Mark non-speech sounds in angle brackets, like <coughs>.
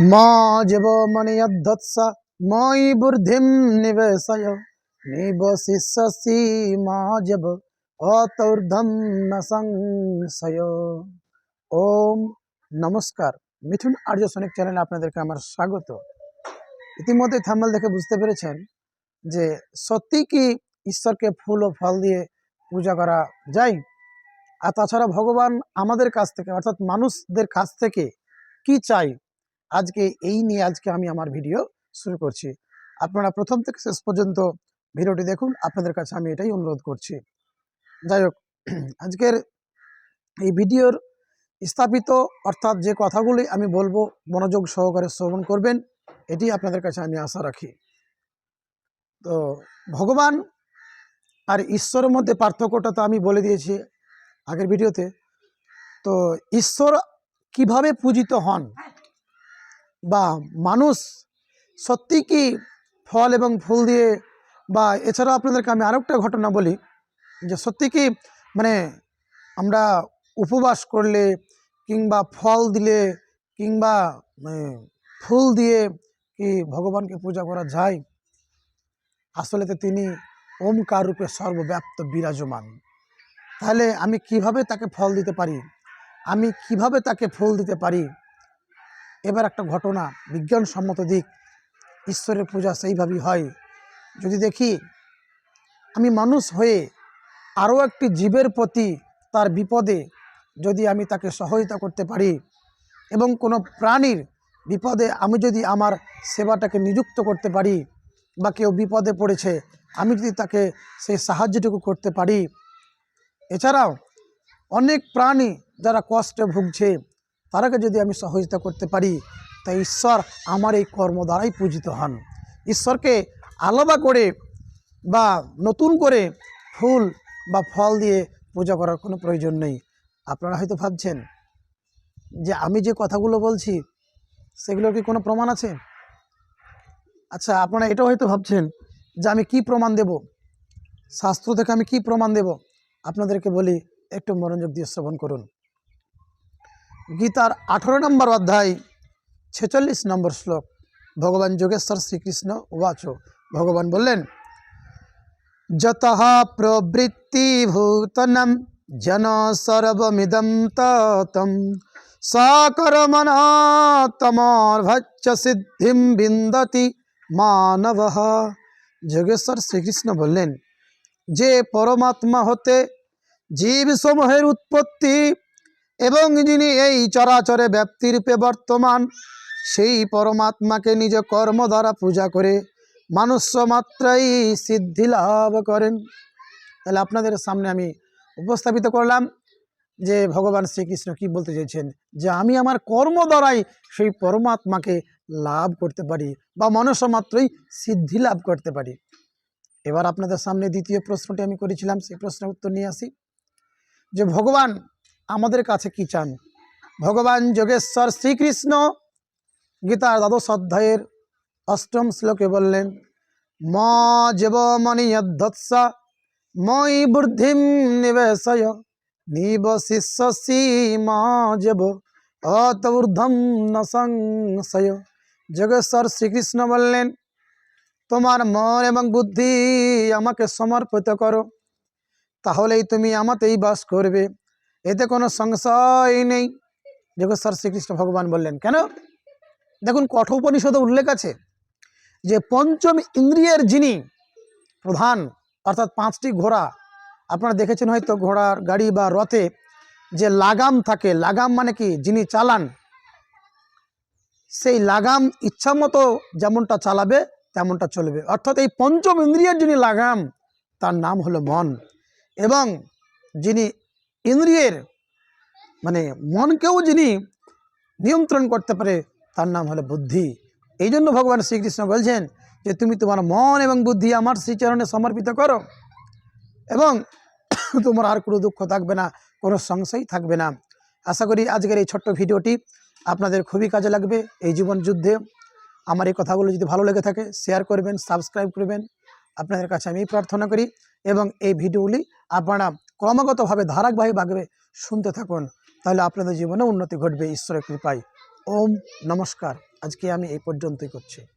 মা বুদ্ধিম ওম নমস্কার। মিঠুন আর্য সনিক চ্যানেলে আপনাদেরকে আমার স্বাগত। ইতিমধ্যে থাম্বেল দেখে বুঝতে পেরেছেন যে সত্যি কি ঈশ্বরকে ফুল ও ফল দিয়ে পূজা করা যায়? আর তাছাড়া ভগবান আমাদের কাছ থেকে, অর্থাৎ মানুষদের কাছ থেকে কি চাই? আজকে এই নিয়ে আজকে আমি আমার ভিডিও শুরু করছি। আপনারা প্রথম থেকে শেষ পর্যন্ত ভিডিওটি দেখুন, আপনাদের কাছে আমি এটাই অনুরোধ করছি। যাই হোক, আজকের এই ভিডিওর স্থাপিত অর্থাৎ যে কথাগুলি আমি বলব, মনোযোগ সহকারে শ্রবণ করবেন, এটি আপনাদের কাছে আমি আশা রাখি। তো ভগবান আর ঈশ্বরের মধ্যে পার্থক্যটা তো আমি বলে দিয়েছি আগের ভিডিওতে। তো ঈশ্বর কীভাবে পূজিত হন? বা মানুষ সত্যি কি ফল এবং ফুল দিয়ে বা এছাড়াও আপনাদেরকে আমি আরেকটা ঘটনা বলি যে সত্যি কি মানে আমরা উপবাস করলে কিংবা ফল দিলে কিংবা মানে ফুল দিয়ে কি ভগবানকে পূজা করা যায়? আসলে তো তিনি ওমকার রূপে সর্বব্যাপ্ত বিরাজমান। তাহলে আমি কীভাবে তাকে ফল দিতে পারি? আমি কীভাবে তাকে ফুল দিতে পারি? এবার একটা ঘটনা, বিজ্ঞানসম্মত দিক, ঈশ্বরের পূজা সেইভাবেই হয়। যদি দেখি, আমি মানুষ হয়ে আরও একটি জীবের প্রতি তার বিপদে যদি আমি তাকে সহায়তা করতে পারি এবং কোনো প্রাণীর বিপদে আমি যদি আমার সেবাটাকে নিযুক্ত করতে পারি বা কেউ বিপদে পড়েছে, আমি যদি তাকে সেই সাহায্যটুকু করতে পারি। এছাড়াও অনেক প্রাণী যারা কষ্টে ভুগছে তারাকে যদি আমি সহযোগিতা করতে পারি, তাই ঈশ্বর আমার এই কর্ম দ্বারাই পূজিত হন। ঈশ্বরকে আলাদা করে বা নতুন করে ফুল বা ফল দিয়ে পূজা করার কোনো প্রয়োজন নেই। আপনারা হয়তো ভাবছেন যে আমি যে কথাগুলো বলছি, সেগুলোর কি কোনো প্রমাণ আছে? আচ্ছা আপনারা এটাও হয়তো ভাবছেন যে আমি কি প্রমাণ দেব? শাস্ত্র থেকে আমি কি প্রমাণ দেব? আপনাদেরকে বলি, একটু মনোযোগ দিয়ে শ্রবণ করুন। গীতার আঠেরো নম্বর অধ্যায়, ছেচল্লিশ নম্বর শ্লোক, ভগবান যোগেশ্বর শ্রীকৃষ্ণ উবাচ। ভগবান বললেন, যত প্রবৃত্তিভূতনম জন সর্বমিদম ততম সকর্মণ সিদ্ধিম বিন্দতি মানব। যোগেশ্বর শ্রীকৃষ্ণ বললেন, যে পরমাত্মা হতে জীবসমূহের উৎপত্তি এবং যিনি এই চরাচরে ব্যাপ্তিরূপে বর্তমান, সেই পরমাত্মাকে নিজ কর্ম দ্বারা পূজা করে মানুষ মাত্রাই সিদ্ধি লাভ করেন। তাহলে আপনাদের সামনে আমি উপস্থাপিত করলাম যে ভগবান শ্রীকৃষ্ণ কি বলতে চাইছেন যে আমি আমার কর্ম দ্বারাই সেই পরমাত্মাকে লাভ করতে পারি বা মানুষ মাত্রই সিদ্ধি লাভ করতে পারি। এবার আপনাদের সামনে দ্বিতীয় প্রশ্নটি আমি করেছিলাম, সেই প্রশ্নের উত্তর নিয়ে আসি। যে ভগবান আমাদের কাছে কি চান? ভগবান যোগেশ্বর শ্রীকৃষ্ণ গীতার দ্বাদশ অধ্যায়ের অষ্টম শ্লোকে বললেন, ম যেব মণিয়দ্ধৎস মই বুদ্ধিম নিবেশয় নিবশিষ্যসি মা যেব অতঊর্ধ্বম ন সংশয়। যোগেশ্বর শ্রীকৃষ্ণ বললেন, তোমার মন এবং বুদ্ধি আমাকে সমর্পিত করো, তাহলেই তুমি আমাতেই বাস করবে। এতে কোনো সংশয় নেই। যোগেশ্বর শ্রীকৃষ্ণ ভগবান বললেন, কেন? দেখুন কঠোপনিষদে উল্লেখ আছে যে পঞ্চম ইন্দ্রিয়ের যিনি প্রধান, অর্থাৎ পাঁচটি ঘোড়া, আপনারা দেখেছেন হয়তো ঘোড়ার গাড়ি বা রথে যে লাগাম থাকে, লাগাম মানে কি? যিনি চালান, সেই লাগাম ইচ্ছা মতো যেমনটা চালাবে, তেমনটা চলবে। অর্থাৎ এই পঞ্চম ইন্দ্রিয়ের যিনি লাগাম, তার নাম হলো মন এবং যিনি ইন্দ্রিয়ের মানে মনকেও যিনি নিয়ন্ত্রণ করতে পারে, তার নাম হলো বুদ্ধি। এই জন্য ভগবান শ্রীকৃষ্ণ বলছেন যে, তুমি তোমার মন এবং বুদ্ধি আমার শ্রীচরণে সমর্পিত করো এবং <coughs> তোমার আর কোনো দুঃখ থাকবে না, কোনো সংশয় থাকবে না। আশা করি আজকের এই ছোট্ট ভিডিওটি আপনাদের খুবই কাজে লাগবে এই জীবন যুদ্ধে। আমার এই কথাগুলো যদি ভালো লেগে থাকে শেয়ার করবেন সাবস্ক্রাইব করবেন। আপনাদের কাছে আমি প্রার্থনা করি এবং এই ভিডিওগুলি আপনারা ক্রমাগতভাবে, ধারাবাহিকভাবে শুনতে থাকুন। তাহলে আপনাদের জীবনে উন্নতি ঘটবে, ঈশ্বরের কৃপায়। ওম নমস্কার। আজকে আমি এই পর্যন্তই করছি।